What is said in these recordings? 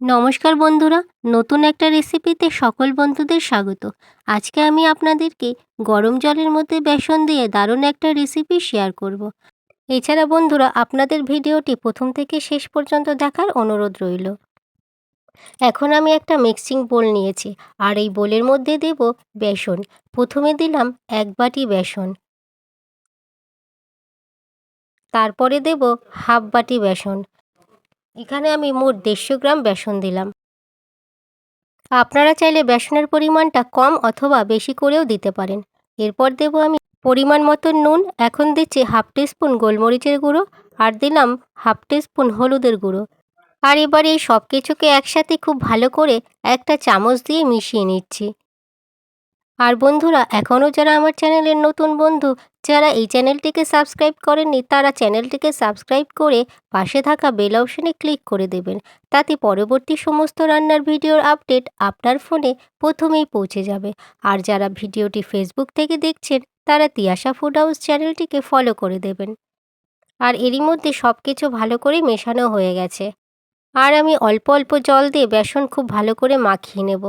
নমস্কার বন্ধুরা, নতুন একটা রেসিপিতে সকল বন্ধুদের স্বাগত। আজকে আমি আপনাদেরকে গরম জলের মধ্যে বেসন দিয়ে দারুণ একটা রেসিপি শেয়ার করব। এছাড়া বন্ধুরা, আপনাদের ভিডিওটি প্রথম থেকে শেষ পর্যন্ত দেখার অনুরোধ রইল। এখন আমি একটা মিক্সিং বোল নিয়েছি, আর এই বোলের মধ্যে দেব বেসন। প্রথমে দিলাম এক বাটি বেসন। তারপরে দেব হাফ বাটি বেসন। এখানে আমি মোট দেড়শো গ্রাম বেসন দিলাম। আপনারা চাইলে বেসনের পরিমাণটা কম অথবা বেশি করেও দিতে পারেন। এরপর দেব আমি পরিমাণ মতো নুন, এখন দিচ্ছি হাফ স্পুন গোলমরিচের গুঁড়ো আর দিলাম হাফ স্পুন হলুদের গুঁড়ো। আর এবার এই সব কিছুকে একসাথে খুব ভালো করে একটা চামচ দিয়ে মিশিয়ে নিচ্ছি। আর বন্ধুরা, এখনও যারা আমার চ্যানেলের নতুন বন্ধু, যারা এই চ্যানেলটিকে সাবস্ক্রাইব করেননি, তারা চ্যানেলটিকে সাবস্ক্রাইব করে পাশে থাকা বেল অপশনে ক্লিক করে দেবেন। তাতে পরবর্তী সমস্ত রান্নার ভিডিওর আপডেট আপনার ফোনে প্রথমেই পৌঁছে যাবে। আর যারা ভিডিওটি ফেসবুক থেকে দেখছেন, তারা তিয়াশা ফুড হাউস চ্যানেলটিকে ফলো করে দেবেন। আর এরই মধ্যে সব কিছু ভালো করে মেশানো হয়ে গেছে। আর আমি অল্প অল্প জল দিয়ে বেসন খুব ভালো করে মাখিয়ে নেব।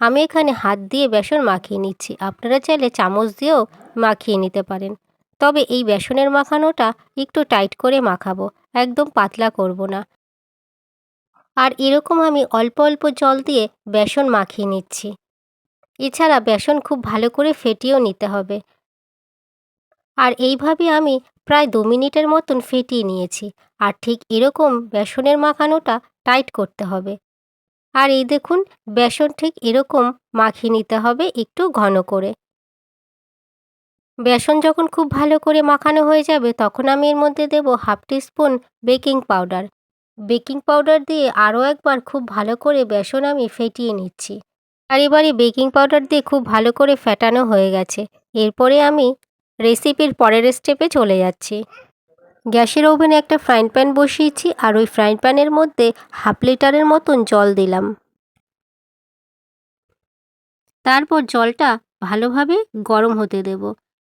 আমি এখানে হাত দিয়ে বেসন মাখিয়ে নিচ্ছি। আপনারা চাইলে চামচ দিয়েও মাখিয়ে নিতে পারেন। তবে এই বেসনের মাখানোটা একটু টাইট করে মাখাবো, একদম পাতলা করব না। আর এরকম আমি অল্প অল্প জল দিয়ে বেসন মাখিয়ে নিচ্ছি। এছাড়া বেসন খুব ভালো করে ফেটিয়েও নিতে হবে। আর এইভাবে আমি প্রায় দু মিনিটের মতন ফেটিয়ে নিয়েছি। আর ঠিক এরকম বেসনের মাখানোটা টাইট করতে হবে। আর এই দেখুন, বেসন ঠিক এরকম মাখিয়ে নিতে হবে একটু ঘন করে। বেসন যখন খুব ভালো করে মাখানো হয়ে যাবে, তখন আমি এর মধ্যে দেব half spoon baking powder. Baking powder দিয়ে আরও একবার খুব ভালো করে বেসন আমি ফেটিয়ে নিচ্ছি। আর এবারে বেকিং পাউডার দিয়ে খুব ভালো করে ফেটানো হয়ে গেছে। এরপরে আমি রেসিপির পরের স্টেপে চলে যাচ্ছি। গ্যাসের ওভেনে একটা ফ্রাইং প্যান বসিয়েছি আর ওই ফ্রাইং প্যানের মধ্যে হাফ লিটারের মতন জল দিলাম। তারপর জলটা ভালোভাবে গরম হতে দেব।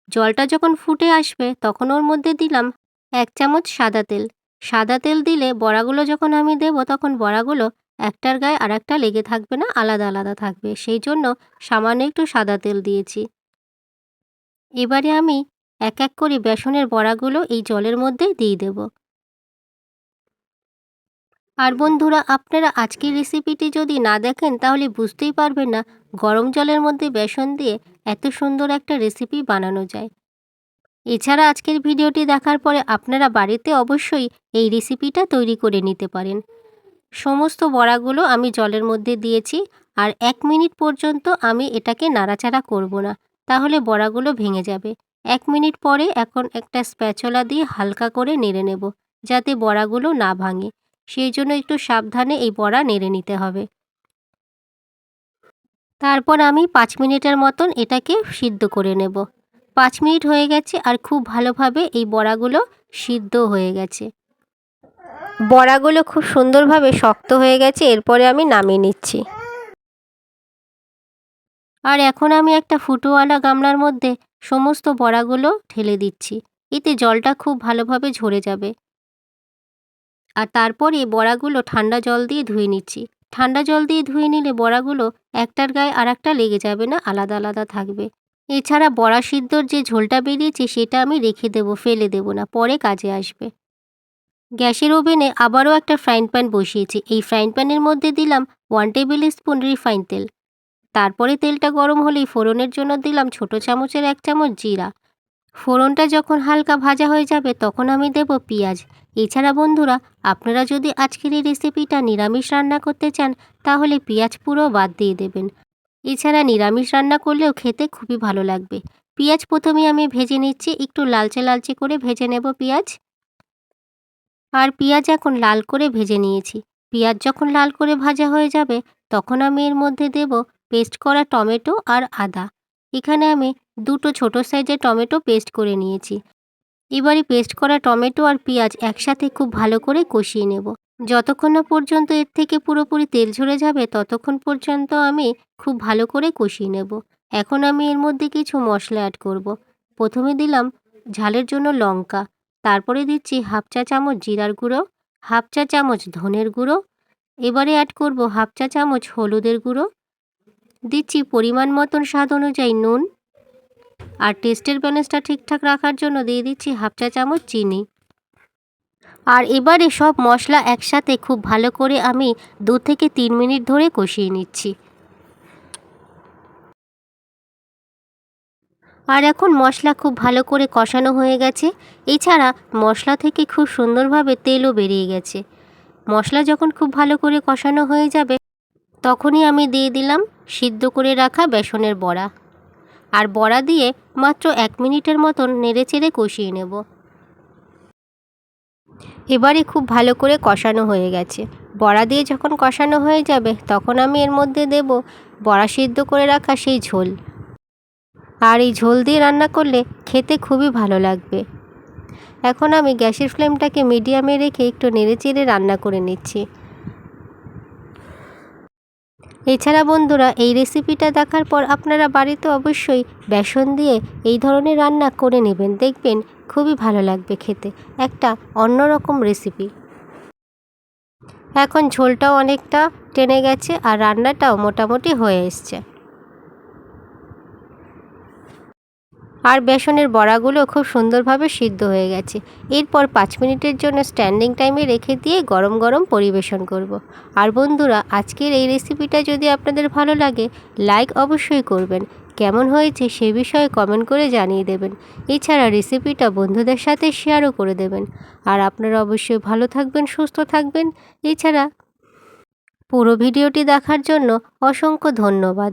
জলটা যখন ফুটে আসবে তখন ওর মধ্যে দিলাম এক চামচ সাদা তেল। সাদা তেল দিলে বড়াগুলো যখন আমি দেব তখন বড়াগুলো একটার গায়ে আর একটা লেগে থাকবে না, আলাদা আলাদা থাকবে। সেই জন্য সামান্য একটু সাদা তেল দিয়েছি। এবারে আমি এক এক করে বেসনের বড়াগুলো এই জলের মধ্যে দিয়ে দেব। আর বন্ধুরা, আপনারা আজকের রেসিপিটি যদি না দেখেন, তাহলে বুঝতেই পারবেন না গরম জলের মধ্যে বেসন দিয়ে এত সুন্দর একটা রেসিপি বানানো যায়। এছাড়া আজকের ভিডিওটি দেখার পরে আপনারা বাড়িতে অবশ্যই এই রেসিপিটা তৈরি করে নিতে পারেন। সমস্ত বড়াগুলো আমি জলের মধ্যে দিয়েছি আর এক মিনিট পর্যন্ত আমি এটাকে নাড়াচাড়া করব না, তাহলে বড়াগুলো ভেঙে যাবে। এক মিনিট পরে এখন একটা স্প্যাচলা দিয়ে হালকা করে নেড়ে নেব, যাতে বড়াগুলো না ভাঙে। সেই জন্য একটু সাবধানে এই বড়া নেড়ে নিতে হবে। তারপর আমি পাঁচ মিনিটের মতন এটাকে সিদ্ধ করে নেব। পাঁচ মিনিট হয়ে গেছে আর খুব ভালোভাবে এই বড়াগুলো সিদ্ধ হয়ে গেছে। বড়াগুলো খুব সুন্দরভাবে শক্ত হয়ে গেছে, এরপরে আমি নামিয়ে নিচ্ছি। আর এখন আমি একটা ফুটোওয়ালা গামলার মধ্যে সমস্ত বড়াগুলো ঢেলে দিচ্ছি। এতে জলটা খুব ভালোভাবে ঝরে যাবে। আর তারপরে বড়াগুলো ঠান্ডা জল দিয়ে ধুয়ে নিচ্ছি। ঠান্ডা জল দিয়ে ধুয়ে নিলে বড়াগুলো একটার গায়ে আর একটা লেগে যাবে না, আলাদা আলাদা থাকবে। এছাড়া বড়া সিদ্ধর যে ঝোলটা বেরিয়েছে সেটা আমি রেখে দেব, ফেলে দেব না, পরে কাজে আসবে। গ্যাসের ওভেনে আবারও একটা ফ্রাইং প্যান বসিয়েছি। এই ফ্রাইং প্যানের মধ্যে দিলাম ওয়ান টেবিল স্পুন রিফাইন তেল। তারপরে তেলটা গরম হলেই ফোড়নের জন্য দিলাম ছোট চামচের এক চামচ জিরা। ফোড়নটা যখন হালকা ভাজা হয়ে যাবে তখন আমি দেব পেঁয়াজ। এছাড়া বন্ধুরা, আপনারা যদি আজকের এই রেসিপিটা নিরামিষ রান্না করতে চান, তাহলে পেঁয়াজ পুরো বাদ দিয়ে দেবেন। এছাড়া নিরামিষ রান্না করলেও খেতে খুবই ভালো লাগবে। পেঁয়াজ প্রথমে আমি ভেজে নিচ্ছি, একটু লালচে লালচে করে ভেজে নেব পেঁয়াজ। আর পেঁয়াজ এখন লাল করে ভেজে নিয়েছি। পেঁয়াজ যখন লাল করে ভাজা হয়ে যাবে, তখন আমি এর মধ্যে দেব পেস্ট করা টমেটো আর আদা। এখানে আমি দুটো ছোট সাইজের টমেটো পেস্ট করে নিয়েছি। এবারে পেস্ট করা টমেটো আর পেঁয়াজ একসাথে খুব ভালো করে কষিয়ে নেব। যতক্ষণ না পর্যন্ত এর থেকে পুরোপুরি তেল ঝরে যাবে, ততক্ষণ পর্যন্ত আমি খুব ভালো করে কষিয়ে নেব। এখন আমি এর মধ্যে কিছু মশলা অ্যাড করব। প্রথমে দিলাম ঝালের জন্য লঙ্কা। তারপরে দিচ্ছি হাফ চা চামচ জিরার গুঁড়ো, হাফ চা চামচ ধনের গুঁড়ো। এবারে অ্যাড করব হাফ চা চামচ হলুদের গুঁড়ো। দিচ্ছি পরিমাণ মতন স্বাদ অনুযায়ী নুন। আর টেস্টের ব্যালেন্সটা ঠিকঠাক রাখার জন্য দিয়ে দিচ্ছি হাফ চা চামচ চিনি। আর এবারে সব মশলা একসাথে খুব ভালো করে আমি দু থেকে তিন মিনিট ধরে কষিয়ে নিচ্ছি। আর এখন মশলা খুব ভালো করে কষানো হয়ে গেছে। এছাড়া মশলা থেকে খুব সুন্দরভাবে তেলও বেরিয়ে গেছে। মশলা যখন খুব ভালো করে কষানো হয়ে যাবে তখনই আমি দিয়ে দিলাম সিদ্ধ করে রাখা বেসনের বড়া। আর বড়া দিয়ে মাত্র এক মিনিটের মতন নেড়ে চেড়ে কষিয়ে নেব। এবারে খুব ভালো করে কষানো হয়ে গেছে। বড়া দিয়ে যখন কষানো হয়ে যাবে, তখন আমি এর মধ্যে দেব বড়া সিদ্ধ করে রাখা সেই ঝোল। আর এই ঝোল দিয়ে রান্না করলে খেতে খুবই ভালো লাগবে। এখন আমি গ্যাসের ফ্লেমটাকে মিডিয়ামে রেখে একটু নেড়ে চেড়ে রান্না করে নিচ্ছি। এছাড়া বন্ধুরা, এই রেসিপিটা দেখার পর আপনারা বাড়িতে অবশ্যই বেসন দিয়ে এই ধরনের রান্না করে নেবেন। দেখবেন খুবই ভালো লাগবে খেতে। একটা অন্যরকম রেসিপি এখন ঝোলটাও অনেকটা টেনে গেছে আর রান্নাটাও মোটামুটি হয়ে এসছে। আর বেসনের বড়াগুলো খুব সুন্দরভাবে সিদ্ধ হয়ে গেছে। এরপর পাঁচ মিনিটের জন্য স্ট্যান্ডিং টাইমে রেখে দিয়ে গরম গরম পরিবেশন করব। আর বন্ধুরা, আজকের এই রেসিপিটা যদি আপনাদের ভালো লাগে, লাইক অবশ্যই করবেন। কেমন হয়েছে সে বিষয়ে কমেন্ট করে জানিয়ে দেবেন। এছাড়া রেসিপিটা বন্ধুদের সাথে শেয়ারও করে দেবেন। আর আপনারা অবশ্যই ভালো থাকবেন, সুস্থ থাকবেন। এছাড়া পুরো ভিডিওটি দেখার জন্য অসংখ্য ধন্যবাদ।